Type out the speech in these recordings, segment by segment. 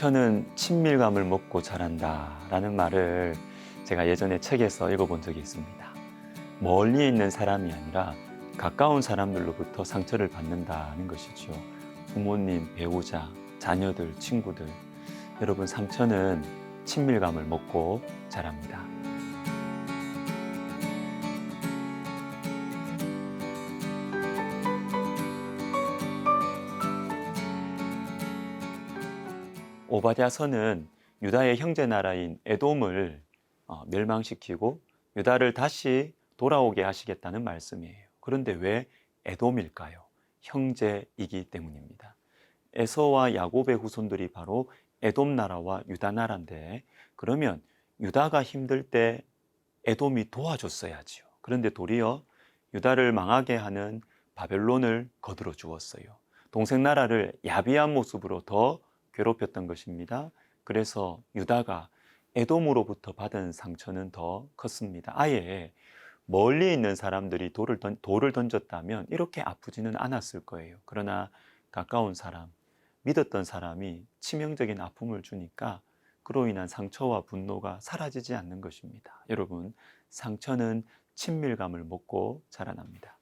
상처는 친밀감을 먹고 자란다라는 말을 제가 예전에 책에서 읽어본 적이 있습니다. 멀리 있는 사람이 아니라 가까운 사람들로부터 상처를 받는다는 것이죠. 부모님, 배우자, 자녀들, 친구들. 여러분, 상처는 친밀감을 먹고 자랍니다. 오바댜서는 유다의 형제 나라인 에돔을 어, 멸망시키고 유다를 다시 돌아오게 하시겠다는 말씀이에요. 그런데 왜 에돔일까요? 형제이기 때문입니다. 에서와 야곱의 후손들이 바로 에돔 나라와 유다 나라인데 그러면 유다가 힘들 때 에돔이 도와줬어야지요. 그런데 도리어 유다를 망하게 하는 바벨론을 거들어 주었어요. 동생 나라를 야비한 모습으로 더 괴롭혔던 것입니다. 그래서 유다가 에돔으로부터 받은 상처는 더 컸습니다. 아예 멀리 있는 사람들이 돌을, 던, 돌을 던졌다면 이렇게 아프지는 않았을 거예요. 그러나 가까운 사람, 믿었던 사람이 치명적인 아픔을 주니까 그로 인한 상처와 분노가 사라지지 않는 것입니다. 여러분, 상처는 친밀감을 먹고 자라납니다.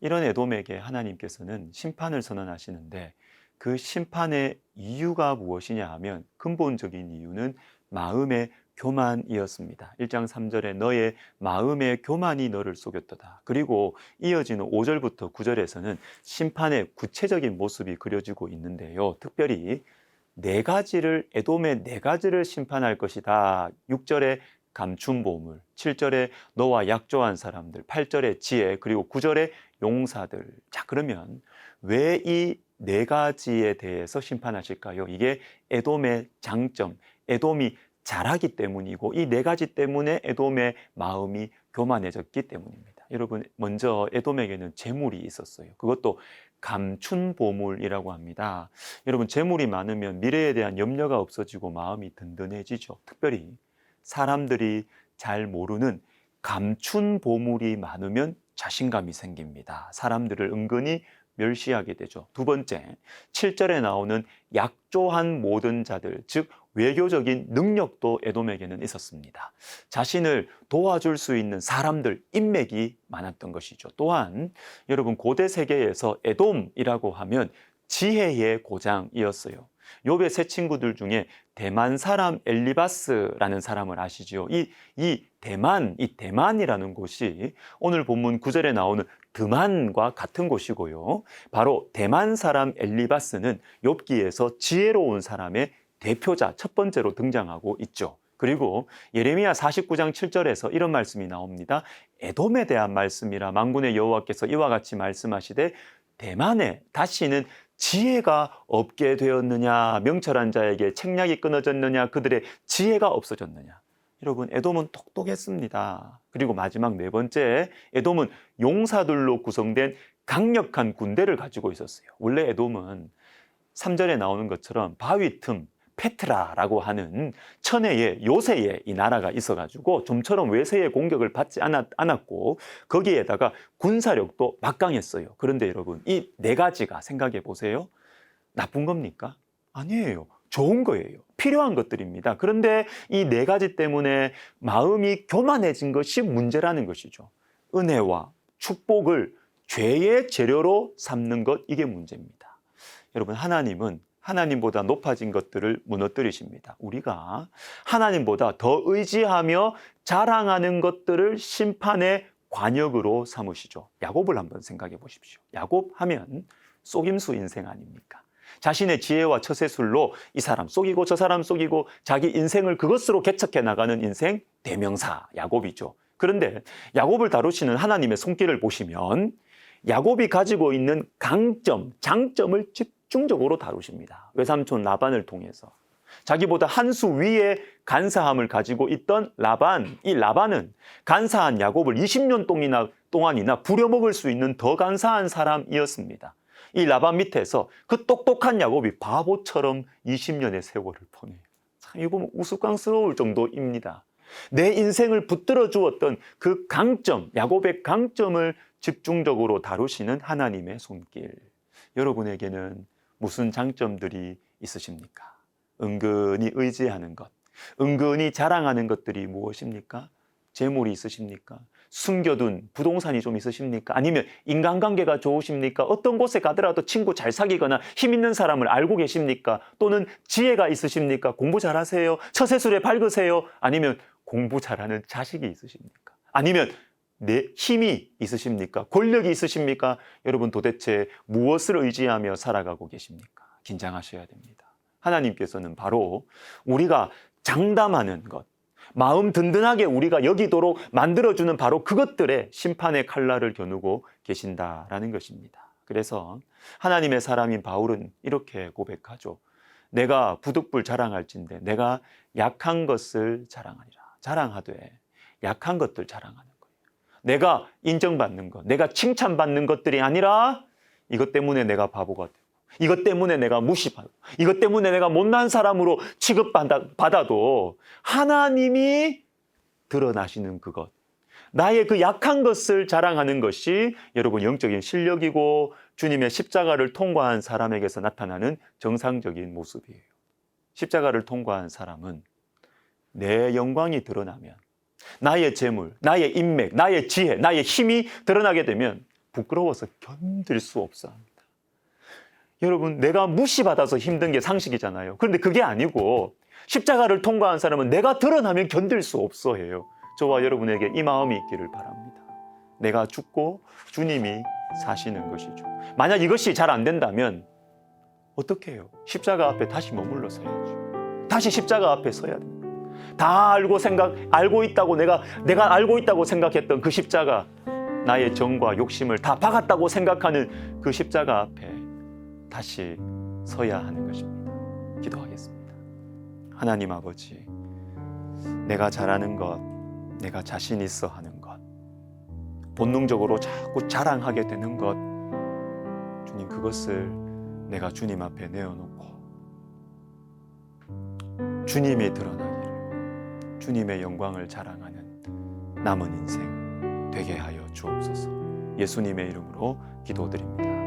이런 에돔에게 하나님께서는 심판을 선언하시는데 그 심판의 이유가 무엇이냐 하면 근본적인 이유는 마음의 교만이었습니다. 1장 3절에 너의 마음의 교만이 너를 속였도다. 그리고 이어지는 5절부터 9절에서는 심판의 구체적인 모습이 그려지고 있는데요. 특별히 네 가지를 에돔의 네 가지를 심판할 것이다. 6절에 감춘 보물, 7절에 너와 약조한 사람들, 8절에 지혜, 그리고 9절에 용사들. 자, 그러면 왜 이 네 가지에 대해서 심판하실까요? 이게 에돔의 장점, 에돔이 잘하기 때문이고 이 네 가지 때문에 에돔의 마음이 교만해졌기 때문입니다. 여러분, 먼저 에돔에게는 재물이 있었어요. 그것도 감춘 보물이라고 합니다. 여러분, 재물이 많으면 미래에 대한 염려가 없어지고 마음이 든든해지죠. 특별히 사람들이 잘 모르는 감춘 보물이 많으면 자신감이 생깁니다. 사람들을 은근히 멸시하게 되죠. 두 번째, 7절에 나오는 약조한 모든 자들, 즉 외교적인 능력도 에돔에게는 있었습니다. 자신을 도와줄 수 있는 사람들, 인맥이 많았던 것이죠. 또한 여러분 고대 세계에서 에돔이라고 하면 지혜의 고장이었어요. 욥의 세 친구들 중에 대만 사람 엘리바스라는 사람을 아시죠? 이, 이 대만, 이 대만이라는 곳이 오늘 본문 9절에 나오는 드만과 같은 곳이고요. 바로 대만 사람 엘리바스는 욥기에서 지혜로운 사람의 대표자 첫 번째로 등장하고 있죠. 그리고 예레미야 49장 7절에서 이런 말씀이 나옵니다. 에돔에 대한 말씀이라 만군의 여호와께서 이와 같이 말씀하시되 대만에 다시는 지혜가 없게 되었느냐 명철한 자에게 책략이 끊어졌느냐 그들의 지혜가 없어졌느냐 여러분 에돔은 똑똑했습니다. 그리고 마지막 네 번째 에돔은 용사들로 구성된 강력한 군대를 가지고 있었어요. 원래 에돔은 3절에 나오는 것처럼 바위 틈 페트라라고 하는 천혜의 요새의 이 나라가 있어가지고 좀처럼 외세의 공격을 받지 않았, 않았고 거기에다가 군사력도 막강했어요. 그런데 여러분 이 네 가지가 생각해 보세요. 나쁜 겁니까? 아니에요. 좋은 거예요. 필요한 것들입니다. 그런데 이 네 가지 때문에 마음이 교만해진 것이 문제라는 것이죠. 은혜와 축복을 죄의 재료로 삼는 것 이게 문제입니다. 여러분 하나님은 하나님보다 높아진 것들을 무너뜨리십니다. 우리가 하나님보다 더 의지하며 자랑하는 것들을 심판의 관역으로 삼으시죠. 야곱을 한번 생각해 보십시오. 야곱 하면 속임수 인생 아닙니까? 자신의 지혜와 처세술로 이 사람 속이고 저 사람 속이고 자기 인생을 그것으로 개척해 나가는 인생 대명사 야곱이죠. 그런데 야곱을 다루시는 하나님의 손길을 보시면 야곱이 가지고 있는 강점, 장점을 집중적으로 다루십니다. 외삼촌 라반을 통해서. 자기보다 한 수 위에 간사함을 가지고 있던 라반, 이 라반은 간사한 야곱을 20년 동이나, 동안이나 부려먹을 수 있는 더 간사한 사람이었습니다. 이 라반 밑에서 그 똑똑한 야곱이 바보처럼 20년의 세월을 보내요. 참, 이거 보면 우스꽝스러울 정도입니다. 내 인생을 붙들어 주었던 그 강점, 야곱의 강점을 집중적으로 다루시는 하나님의 손길. 여러분에게는 무슨 장점들이 있으십니까? 은근히 의지하는 것, 은근히 자랑하는 것들이 무엇입니까? 재물이 있으십니까? 숨겨둔 부동산이 좀 있으십니까? 아니면 인간관계가 좋으십니까? 어떤 곳에 가더라도 친구 잘 사귀거나 힘 있는 사람을 알고 계십니까? 또는 지혜가 있으십니까? 공부 잘하세요? 처세술에 밝으세요? 아니면 공부 잘하는 자식이 있으십니까? 아니면 내 힘이 있으십니까? 권력이 있으십니까? 여러분 도대체 무엇을 의지하며 살아가고 계십니까? 긴장하셔야 됩니다. 하나님께서는 바로 우리가 장담하는 것, 마음 든든하게 우리가 여기도록 만들어주는 바로 그것들에 심판의 칼날을 겨누고 계신다라는 것입니다. 그래서 하나님의 사람인 바울은 이렇게 고백하죠. 내가 부득불 자랑할진대 내가 약한 것을 자랑하리라. 자랑하되 약한 것들 자랑하는 거예요. 내가 인정받는 것, 내가 칭찬받는 것들이 아니라 이것 때문에 내가 바보가 되고 이것 때문에 내가 무시받고 이것 때문에 내가 못난 사람으로 취급받아도 하나님이 드러나시는 그것 나의 그 약한 것을 자랑하는 것이 여러분 영적인 실력이고 주님의 십자가를 통과한 사람에게서 나타나는 정상적인 모습이에요. 십자가를 통과한 사람은 내 영광이 드러나면 나의 재물, 나의 인맥, 나의 지혜, 나의 힘이 드러나게 되면 부끄러워서 견딜 수 없어. 여러분, 내가 무시받아서 힘든 게 상식이잖아요. 그런데 그게 아니고 십자가를 통과한 사람은 내가 드러나면 견딜 수 없어 해요. 저와 여러분에게 이 마음이 있기를 바랍니다. 내가 죽고 주님이 사시는 것이죠. 만약 이것이 잘 안 된다면 어떻게 해요? 십자가 앞에 다시 머물러 서야죠. 다시 십자가 앞에 서야 돼요. 다 알고 생각 알고 있다고 내가 내가 알고 있다고 생각했던 그 십자가 나의 정과 욕심을 다 박았다고 생각하는 그 십자가 앞에 다시 서야 하는 것입니다. 기도하겠습니다. 하나님 아버지, 내가 잘하는 것, 내가 자신 있어 하는 것, 본능적으로 자꾸 자랑하게 되는 것, 주님 그것을 내가 주님 앞에 내어놓고 주님이 드러나기를 주님의 영광을 자랑하는 남은 인생 되게 하여 주옵소서. 예수님의 이름으로 기도드립니다.